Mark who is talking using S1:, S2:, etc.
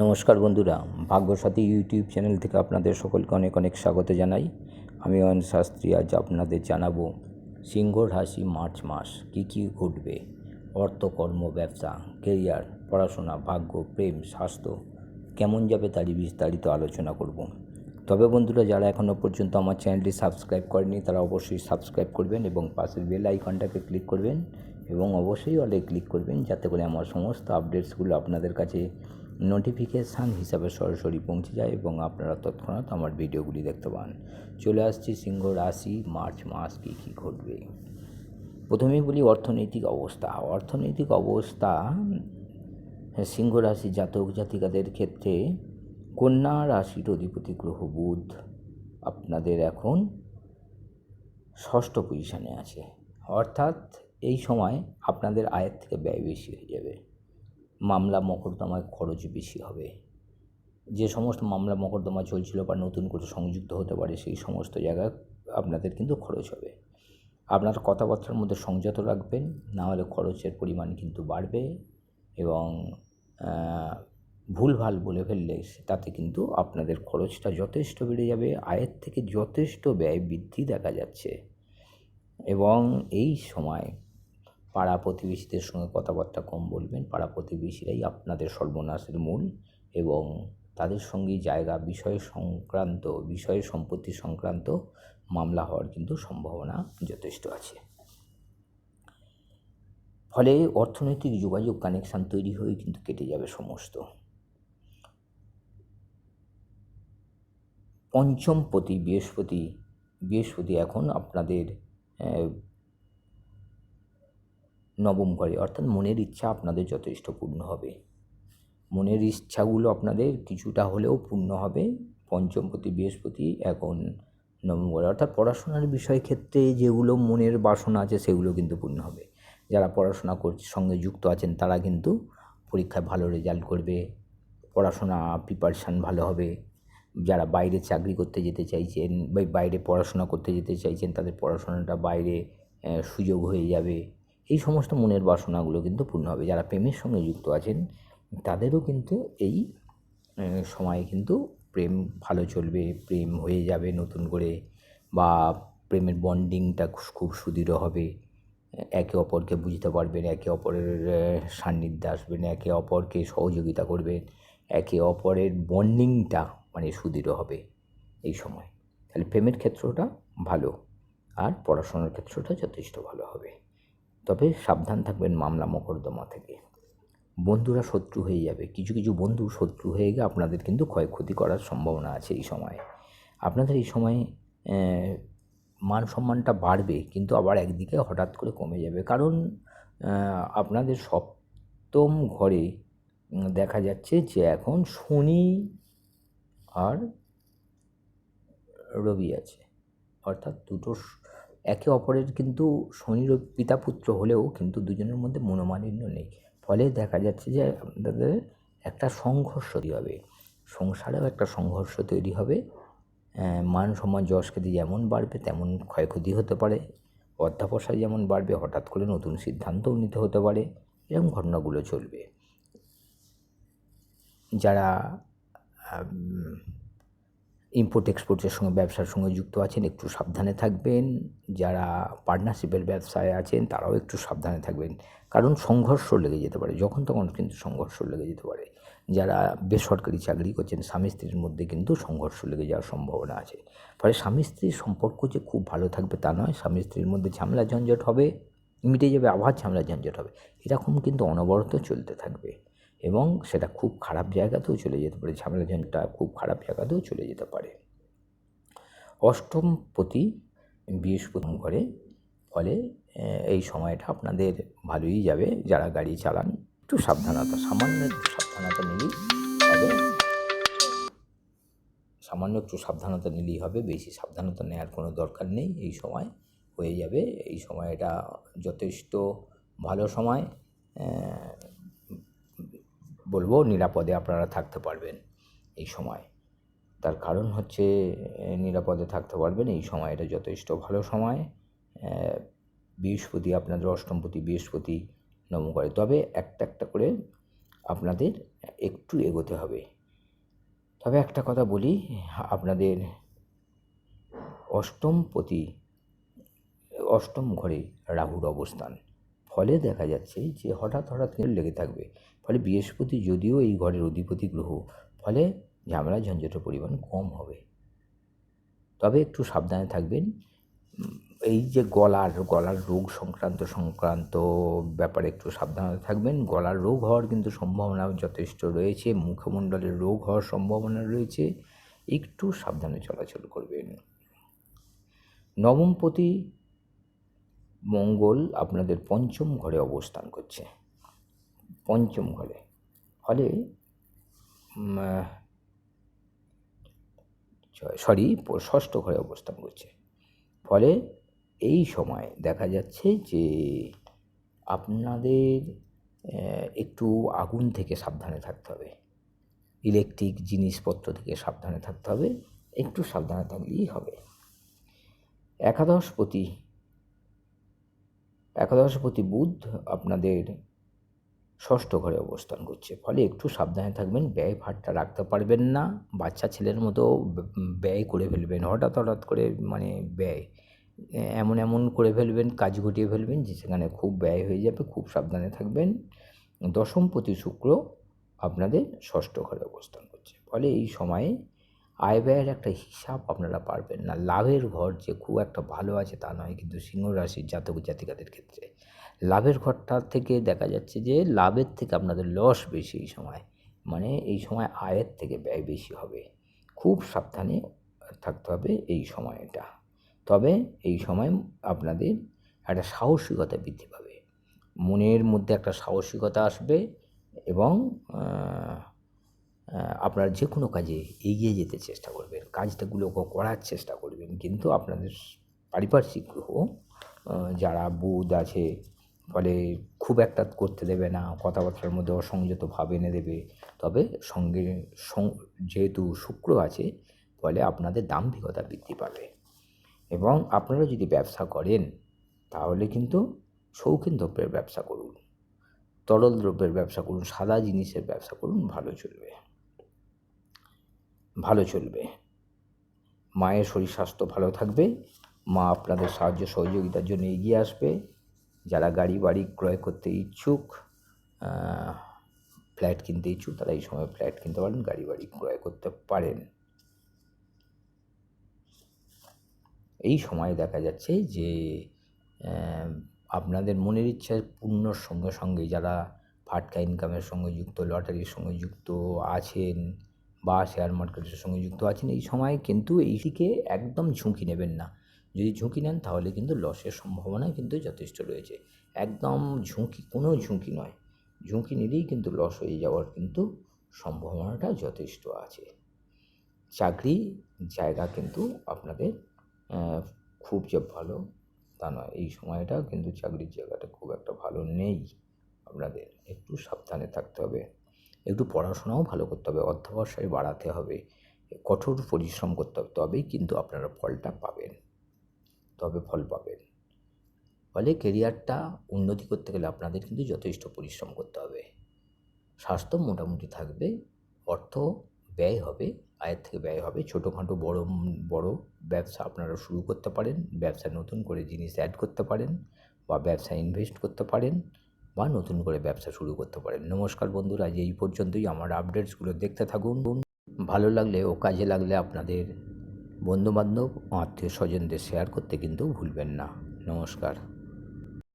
S1: নমস্কার বন্ধুরা, ভাগ্যসাথী YouTube channel থেকে আপনাদের সকলকে অনেক অনেক স্বাগত জানাই। আমি অয়ন শাস্ত্রী, আজ আপনাদের জানাব সিংহ রাশি মার্চ মাস কী কী ঘটবে? অর্থ কর্ম ব্যবসা কেরিয়ার পড়াশোনা, ভাগ্য, প্রেম, স্বাস্থ্য, কেমন যাবে তারই বিস্তারিত আলোচনা করব। তবে বন্ধুরা, যারা এখনও পর্যন্ত আমার চ্যানেলটি সাবস্ক্রাইব করেনি তারা অবশ্যই সাবস্ক্রাইব করবেন এবং পাশের বেল আইকনটাকে ক্লিক করবেন এবং অবশ্যই অলে ক্লিক করবেন, যাতে করে আমার সমস্ত আপডেটসগুলো আপনাদের কাছে নোটিফিকেশান হিসাবে সরাসরি পৌঁছে যায় এবং আপনারা তৎক্ষণাৎ আমার ভিডিওগুলি দেখতে পান। চলে আসছি সিংহ রাশি, মার্চ মাস কী কী ঘটবে? প্রথমেই বলি অর্থনৈতিক অবস্থা। অর্থনৈতিক অবস্থা, সিংহ রাশি জাতক জাতিকাদের ক্ষেত্রে কন্যা রাশির অধিপতি গ্রহ বুধ আপনাদের এখন ষষ্ঠ পজিশনে আছে। অর্থাৎ এই সময় আপনাদের আয়ের থেকে ব্যয় বেশি হয়ে যাবে। মামলা মকদ্দমায় খরচ বেশি হবে। যে সমস্ত মামলা মকদ্দমা চলছিল বা নতুন করে সংযুক্ত হতে পারে, সেই সমস্ত জায়গায় আপনাদের কিন্তু খরচ হবে। আপনার কথাবার্তার মধ্যে সংযত রাখবেন না হলে খরচের পরিমাণ কিন্তু বাড়বে এবং ভুলভাল বলে ফেললে তাতে কিন্তু আপনাদের খরচটা যথেষ্ট বেড়ে যাবে, আয়ের থেকে যথেষ্ট ব্যয় বৃদ্ধি দেখা যাচ্ছে। এবং এই সময় পাড়া প্রতিবেশীদের সঙ্গে কথাবার্তা কম বলবেন। পাড়া প্রতিবেশীরাই আপনাদের সর্বনাশের মূল এবং তাদের সঙ্গে জায়গা, বিষয় সংক্রান্ত, বিষয় সম্পত্তি সংক্রান্ত মামলা হওয়ার কিন্তু সম্ভাবনা যথেষ্ট আছে। ফলে অর্থনৈতিক যোগাযোগ কানেকশান তৈরি হয়ে কিন্তু কেটে যাবে সমস্ত। পঞ্চমপতি বৃহস্পতি বৃহস্পতি এখন আপনাদের নবম ঘরে। অর্থাৎ মনের ইচ্ছা আপনাদের যথেষ্ট পূর্ণ হবে। মনের ইচ্ছাগুলো আপনাদের কিছুটা হলেও পূর্ণ হবে। পঞ্চমপতি বৃহস্পতি, এখন নবম ঘরে। অর্থাৎ পড়াশোনার বিষয় ক্ষেত্রে যেগুলো মনের বাসনা আছে সেগুলো কিন্তু পূর্ণ হবে। যারা পড়াশোনা করছে, সঙ্গে যুক্ত আছেন, তারা কিন্তু পরীক্ষায় ভালো রেজাল্ট করবে। পড়াশোনা প্রিপারেশান ভালো হবে। যারা বাইরে চাকরি করতে যেতে চাইছেন, বা বাইরে পড়াশোনা করতে যেতে চাইছেন, তাদের পড়াশোনাটা বাইরে সুযোগ হয়ে যাবে। এই সমস্ত মনের বাসনাগুলো কিন্তু পূর্ণ হবে। যারা প্রেমের সঙ্গে যুক্ত আছেন, তাদেরও কিন্তু এই সময়ে কিন্তু প্রেম ভালো চলবে, প্রেম হয়ে যাবে নতুন করে বা প্রেমের বন্ডিংটা খুব সুদৃঢ় হবে। একে অপরকে বুঝতে পারবেন, একে অপরের সান্নিধ্যে আসবেন, একে অপরকে সহযোগিতা করবেন, একে অপরের বন্ডিংটা মানে সুদৃঢ় হবে এই সময়। তাহলে প্রেমের ক্ষেত্রটা ভালো, আর পড়াশোনার ক্ষেত্রটা যথেষ্ট ভালো হবে। তবে সাবধান থাকবেন মামলা মকদ্দমা থেকে। বন্ধুরা শত্রু হয়ে যাবে। কিছু কিছু বন্ধু শত্রু হয়ে গিয়ে আপনাদের কিন্তু ক্ষয়ক্ষতি করার সম্ভাবনা আছে এই সময়। আপনাদের এই সময় মান সম্মানটা বাড়বে, কিন্তু আবার একদিকে হঠাৎ করে কমে যাবে। কারণ আপনাদের সপ্তম ঘরে দেখা যাচ্ছে যে এখন শনি আর রবি আছে। অর্থাৎ দুটো একে অপরের কিন্তু শনির পিতা পুত্র হলেও কিন্তু দুজনের মধ্যে মনোমালিন্য নেই। ফলে দেখা যাচ্ছে যে আপনাদের একটা সংঘর্ষ তৈরি হবে। সংসারেও একটা সংঘর্ষ তৈরি হবে। মান সম্মান যশ খ্যাতি যেমন বাড়বে, তেমন ক্ষয়ক্ষতি হতে পারে। অধ্যাপসা যেমন বাড়বে, হঠাৎ করে নতুন সিদ্ধান্তও নিতে হতে পারে। এরকম ঘটনাগুলো চলবে। যারা ইম্পোর্ট এক্সপোর্টের সঙ্গে, ব্যবসার সঙ্গে যুক্ত আছেন, একটু সাবধানে থাকবেন। যারা পার্টনারশিপের ব্যবসায় আছেন, তারাও একটু সাবধানে থাকবেন। কারণ সংঘর্ষ লেগে যেতে পারে, যখন তখন কিন্তু সংঘর্ষ লেগে যেতে পারে। যারা বেসরকারি চাকরি করছেন, স্বামী স্ত্রীর মধ্যে কিন্তু সংঘর্ষ লেগে যাওয়ার সম্ভাবনা আছে। ফলে স্বামী স্ত্রীর সম্পর্ক যে খুব ভালো থাকবে তা নয়, স্বামী স্ত্রীর মধ্যে ঝামেলা ঝঞ্ঝট হবে, মিটে যাবে, আবার ঝামেলা ঝঞ্ঝট হবে। এরকম কিন্তু অনবরত চলতে থাকবে। এবং সেটা খুব খারাপ জায়গাতেও চলে যেতে পারে, ঝামেলা ঝঞ্ঝাটা খুব খারাপ জায়গাতেও চলে যেতে পারে। অষ্টম প্রতি বৃহস্পতি ঘরে ফলে এই সময়টা আপনাদের ভালোই যাবে, যারা গাড়ি চালান, একটু সাবধানতা, সামান্য একটু সাবধানতা নিলেই হবে। সামান্য একটু সাবধানতা নিলেই হবে, বেশি সাবধানতা নেওয়ার কোনো দরকার নেই, এই সময় হয়ে যাবে। এই সময়টা যথেষ্ট ভালো সময় বলব নিরাপদে আপনারা থাকতে পারবেন এই সময়। তার কারণ হচ্ছে নিরাপদে থাকতে পারবেন এই সময়টা যথেষ্ট ভালো সময়। বৃহস্পতি আপনাদের অষ্টমপতি বৃহস্পতি নম করে। তবে একটা একটা করে আপনাদের একটু এগোতে হবে। তবে একটা কথা বলি, আপনাদের অষ্টম প্রতি, অষ্টম ঘরে রাহুর অবস্থান। ফলে দেখা যাচ্ছে যে হঠাৎ হঠাৎ করে লেগে থাকবে। ফলে বৃহস্পতি যদিও এই ঘরের অধিপতি গ্রহ, ফলে ঝামেলা ঝঞ্ঝটের পরিমাণ কম হবে। তবে একটু সাবধানে থাকবেন। এই যে গলার গলার রোগ সংক্রান্ত সংক্রান্ত ব্যাপারে একটু সাবধানে থাকবেন। গলার রোগ হওয়ার কিন্তু সম্ভাবনা যথেষ্ট রয়েছে মুখমণ্ডলের রোগ হওয়ার সম্ভাবনা রয়েছে। একটু সাবধানে চলাচল করবেন। নবমপতি মঙ্গল আপনাদের পঞ্চম ঘরে অবস্থান করছে। পঞ্চম ঘরে। ফলে সরি ষষ্ঠ ঘরে অবস্থান করছে। ফলে, এই সময় দেখা যাচ্ছে যে, আপনাদের একটু আগুন থেকে সাবধানে থাকতে হবে। ইলেকট্রিক জিনিসপত্র থেকে সাবধানে থাকতে হবে। একটু সাবধানে থাকলেই হবে। একাদশপতি একাদশপতি বুধ আপনাদের ষষ্ঠ ঘরে অবস্থান করছে। ফলে একটু সাবধানে থাকবেন, ব্যয় ভারটা রাখতে পারবেন না, বাচ্চা ছেলের মতো ব্যয় করে ফেলবেন, হঠাৎ হঠাৎ করে মানে ব্যয় এমন এমন করে ফেলবেন, কাজ ঘটিয়ে ফেলবেন, যে সেখানে খুব ব্যয় হয়ে যাবে, খুব সাবধানে থাকবেন। দশমপতি শুক্র আপনাদের ষষ্ঠ ঘরে অবস্থান করছে। ফলে এই সময়ে আয় ব্যয়ের একটা হিসাব আপনারা পারবেন না। লাভের ঘর যে খুব একটা ভালো আছে তা নয়, কিন্তু সিংহ রাশির জাতক জাতিকাদের ক্ষেত্রে। লাভের ঘরটা থেকে দেখা যাচ্ছে যে লাভের থেকে আপনাদের লস বেশি এই সময়। মানে এই সময় আয়ের থেকে ব্যয় বেশি হবে। খুব সাবধানে থাকতে হবে এই সময়টা। তবে এই সময় আপনাদের একটা সাহসিকতা বৃদ্ধি পাবে। মনের মধ্যে একটা সাহসিকতা আসবে এবং আপনার যে কোনো কাজে এগিয়ে যেতে চেষ্টা করবেন, কাজটাগুলোকে করার চেষ্টা করবেন। কিন্তু আপনাদের পারিপার্শ্বিক গ্রহ যারা বুধ আছে, ফলে খুব একটা করতে দেবে না, কথাবার্তার মধ্যে অসংযত ভাব এনে দেবে। তবে সঙ্গে যেহেতু শুক্র আছে, ফলে আপনাদের দাম্ভিকতা বৃদ্ধি পাবে। এবং আপনারা যদি ব্যবসা করেন, তাহলে কিন্তু শৌখিন দ্রব্যের ব্যবসা করুন, তরল দ্রব্যের ব্যবসা করুন, সাদা জিনিসের ব্যবসা করুন, ভালো চলবে। ভালো চলবে। মায়ের শরীর স্বাস্থ্য ভালো থাকবে। মা আপনাদের সাহায্য সহযোগিতার জন্য এগিয়ে আসবে। যারা গাড়ি, বাড়ি ক্রয় করতে ইচ্ছুক ফ্ল্যাট কিনতে ইচ্ছুক, তারা এই সময় ফ্ল্যাট কিনতে পারেন, গাড়ি, বাড়ি ক্রয় করতে পারেন। এই সময় দেখা যাচ্ছে যে আপনাদের মনের ইচ্ছা পূর্ণর সঙ্গে সঙ্গে যারা ফাটকা ইনকামের সঙ্গে যুক্ত লটারির সঙ্গে যুক্ত আছেন বা শেয়ার মার্কেটের সঙ্গে যুক্ত আছেন এই সময় কিন্তু এই দিকে একদম ঝুঁকি নেবেন না। যদি ঝুঁকি নেন তাহলে কিন্তু লসের সম্ভাবনা কিন্তু যথেষ্ট রয়েছে। একদম ঝুঁকি, কোনো ঝুঁকি নয়। ঝুঁকি নিলেই কিন্তু লস হয়ে যাওয়ার কিন্তু সম্ভাবনাটা যথেষ্ট আছে। চাকরি জায়গা কিন্তু আপনাদের খুব যে ভালো তা নয়। এই সময়টা কিন্তু চাকরির জায়গাটা খুব একটা ভালো নেই। আপনাদের একটু সাবধানে থাকতে হবে। একটু পড়াশোনাও ভালো করতে হবে, অধ্যবসায় বাড়াতে হবে, কঠোর পরিশ্রম করতে হবে, তবেই কিন্তু আপনারা ফলটা পাবেন, তবে ফল পাবেন। ফলে কেরিয়ারটা উন্নতি করতে গেলে আপনাদের কিন্তু যথেষ্ট পরিশ্রম করতে হবে। স্বাস্থ্য মোটামুটি থাকবে, অর্থ ব্যয় হবে, আয়ের থেকে ব্যয় হবে, ছোটোখাটো বড় বড় ব্যবসা আপনারা শুরু করতে পারেন, ব্যবসা নতুন করে জিনিস অ্যাড করতে পারেন বা ব্যবসা ইনভেস্ট করতে পারেন বা নতুন করে ব্যবসা শুরু করতে পারেন। নমস্কার বন্ধুরা এই পর্যন্তই। আমার আপডেটসগুলো দেখতে থাকুন। ভালো লাগলে ও কাজে লাগলে আপনাদের বন্ধুবান্ধব, আত্মীয় স্বজনদের শেয়ার করতে কিন্তু ভুলবেন না। নমস্কার।